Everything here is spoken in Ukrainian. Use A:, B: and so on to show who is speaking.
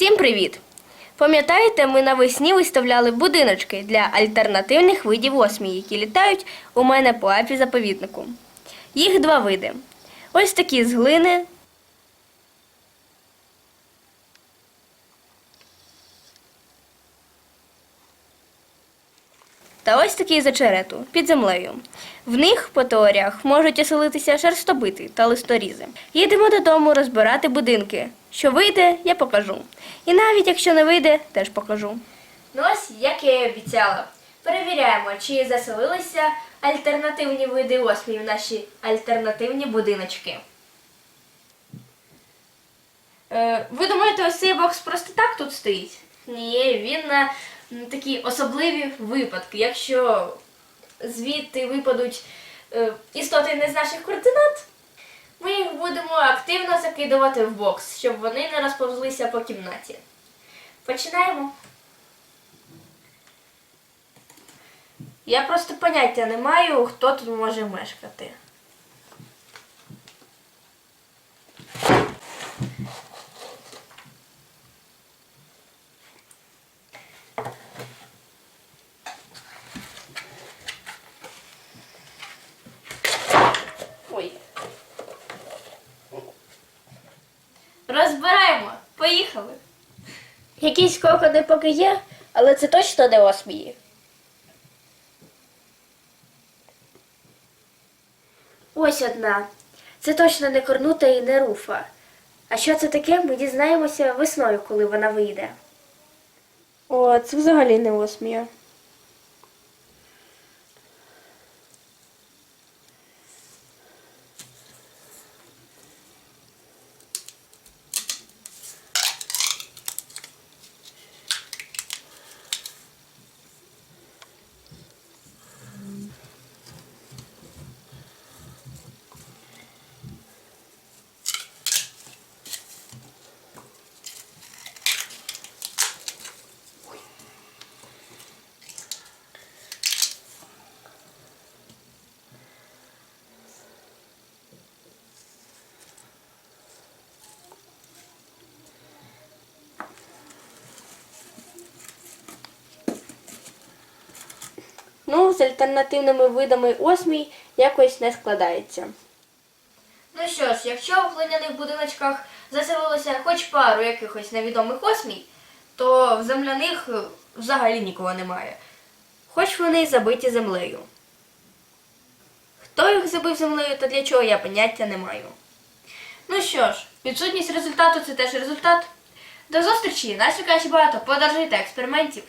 A: Всім привіт! Пам'ятаєте, ми навесні виставляли будиночки для альтернативних видів осмій, які літають у мене по апі заповіднику. Їх два види. Ось такі з глини. Та ось такі з очерету під землею. В них, по теоріях, можуть оселитися шерстобити та листорізи. Їдемо додому розбирати будинки. Що вийде, я покажу. І навіть якщо не вийде, теж покажу. Ну ось, як я і обіцяла. Перевіряємо, чи заселилися альтернативні види осмій в наші альтернативні будиночки. Е, ви думаєте, ось цей бокс просто так тут стоїть? Ні, він на такі особливі випадки. Якщо звідти випадуть е, істоти не з наших координат, ми їх будемо активно закидувати в бокс, щоб вони не розповзлися по кімнаті. Починаємо. Я просто поняття не маю, хто тут може мешкати. Поїхали. Якісь кокони поки є, але це точно не осмії. Ось одна. Це точно не корнута і не руфа. А що це таке, ми дізнаємося весною, коли вона вийде. О, це взагалі не осмія. Ну, з альтернативними видами осмій якось не складається. Ну що ж, якщо в глиняних будиночках заселилося хоч пару якихось невідомих осмій, то в земляних взагалі нікого немає. Хоч вони й забиті землею. Хто їх забив землею та для чого я поняття не маю. Ну що ж, відсутність результату це теж результат. До зустрічі! Нас чекає багато подорожей та експериментів.